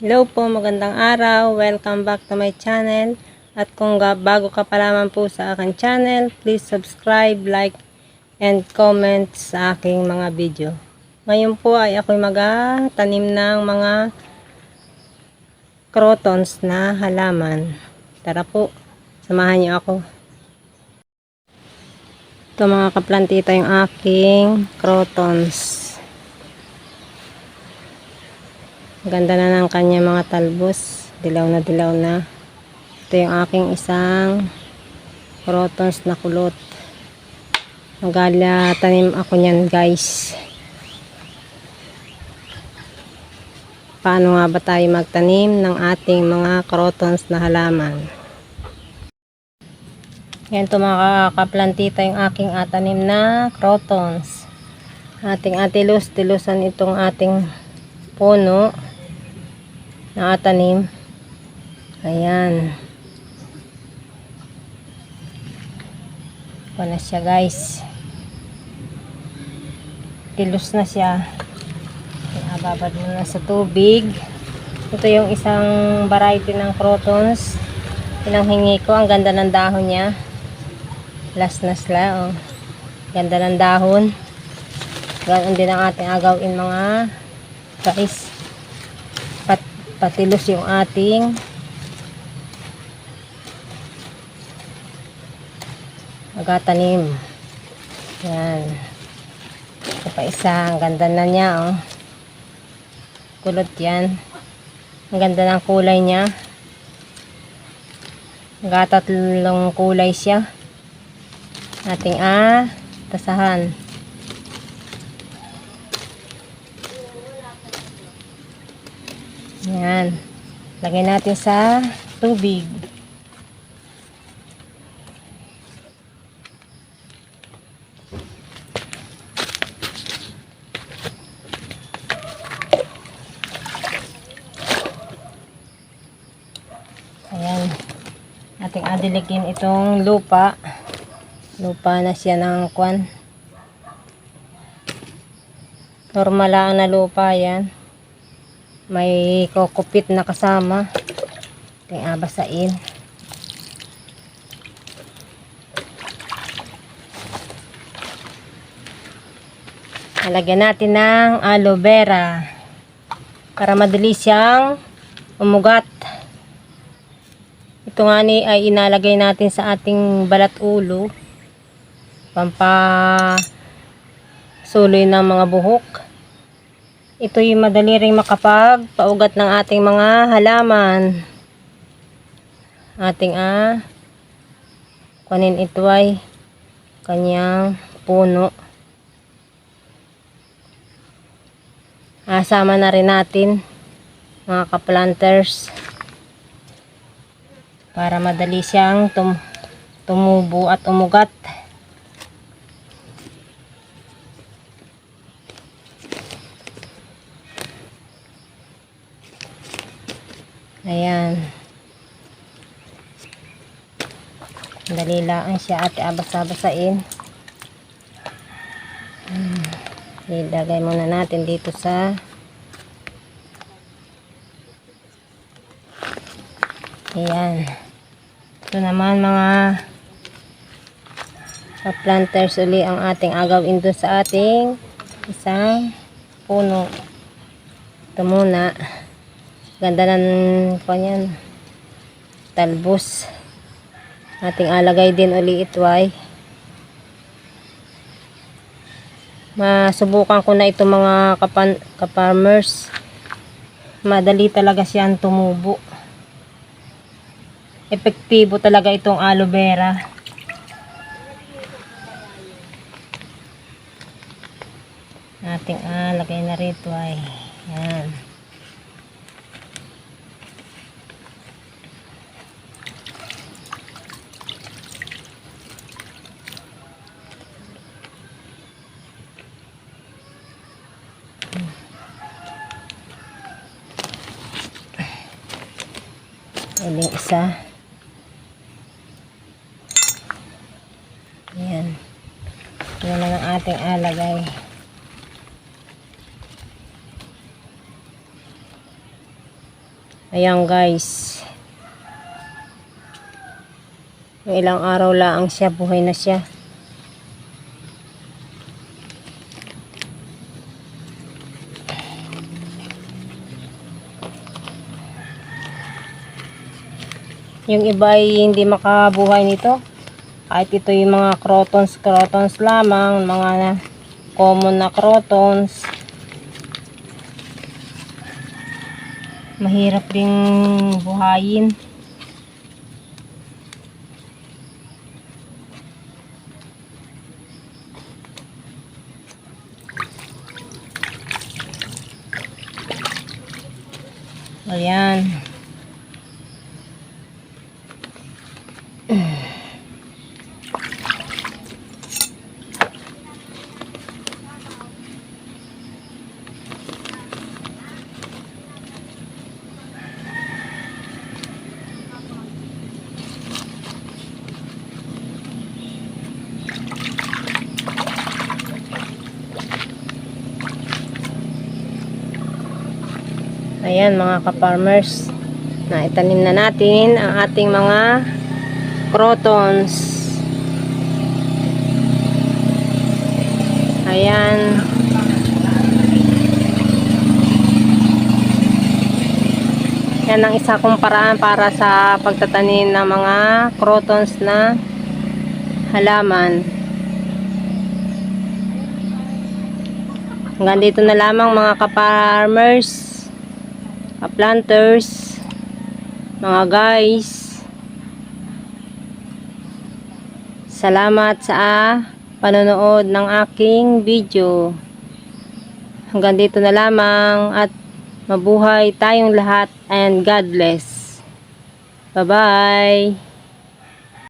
Hello po, magandang araw. Welcome back to my channel. At kung bago ka pa lamang po sa aking channel, please subscribe, like, and comment sa aking mga video. Ngayon po ay ako'y magatanim ng mga crotons na halaman. Tara po, samahan niyo ako. Ito mga kaplantita yung aking crotons. Ganda na ng kanya mga talbos. Dilaw na dilaw na. Ito yung aking isang crotons na kulot. Magala tanim ako niyan guys. Paano nga ba tayo magtanim ng ating mga crotons na halaman? Yan ito mga kaplantita yung aking atanim na crotons. Ating atilus, tilusan itong ating puno na atanim. Ayan. Ito na siya guys. Tilus na siya. Ababad mo na sa tubig. Ito yung isang variety ng crotons. Pinanghingi ko. Ang ganda ng dahon niya. Last na sila. Oh. Ganda ng dahon. Ganon din ang ating agawin mga guys patilos yung ating magatanim yan. Ito pa isa. Ang ganda na niya oh. kulot yan. Ang ganda ng kulay niya. Magatatlong kulay siya. Ating ah tasahan Yan. Lagay natin sa tubig. Ayan. Ating adilikin itong lupa. Lupa na siya ng kwan. Normal lang na lupa yan. May kokopit na kasama. Ating abasain. Lalagyan natin ng aloe vera para madali siyang umugat. Ito nga ni ay inalagay natin sa ating balat ulo pampa suloy ng mga buhok. Ito yung madali ring makapag paugat ng ating mga halaman. Ating ah kunin ito ay kanyang puno. Asama na rin natin mga kaplanters para madali siyang tum tumubo at umugat. Ayan. Dali lang siya ate abas-abasain. Hmm. Ilagay muna natin dito sa Ayan. Ito naman mga planters uli ang ating agawin doon sa ating isang puno. Ito muna. Ganda ng kanyan. Talbos. Ating alagay din uli ito ay. Masubukan ko na ito mga kapan, kaparmers. Madali talaga siyang tumubo. Epektibo talaga itong aloe vera. Ating alagay na rito ay. Yan. Uling isa. Ayan. Yan na ang ating alagay. Ayan guys. Ilang araw lang siya, buhay na siya. Yung iba ay hindi makabuhay nito. Kahit ito yung mga crotons, crotons lamang, mga common na crotons. Mahirap ring buhayin. Ayan. Mga ka-farmers. Na itanim na natin ang ating mga crotons. Ayan. Yan ang isa kong paraan para sa pagtatanim ng mga crotons na halaman. Hanggang dito na lamang mga ka-farmers, ka-planters, mga guys. Salamat sa panonood ng aking video. Hanggang dito na lamang at mabuhay tayong lahat and God bless. Bye-bye.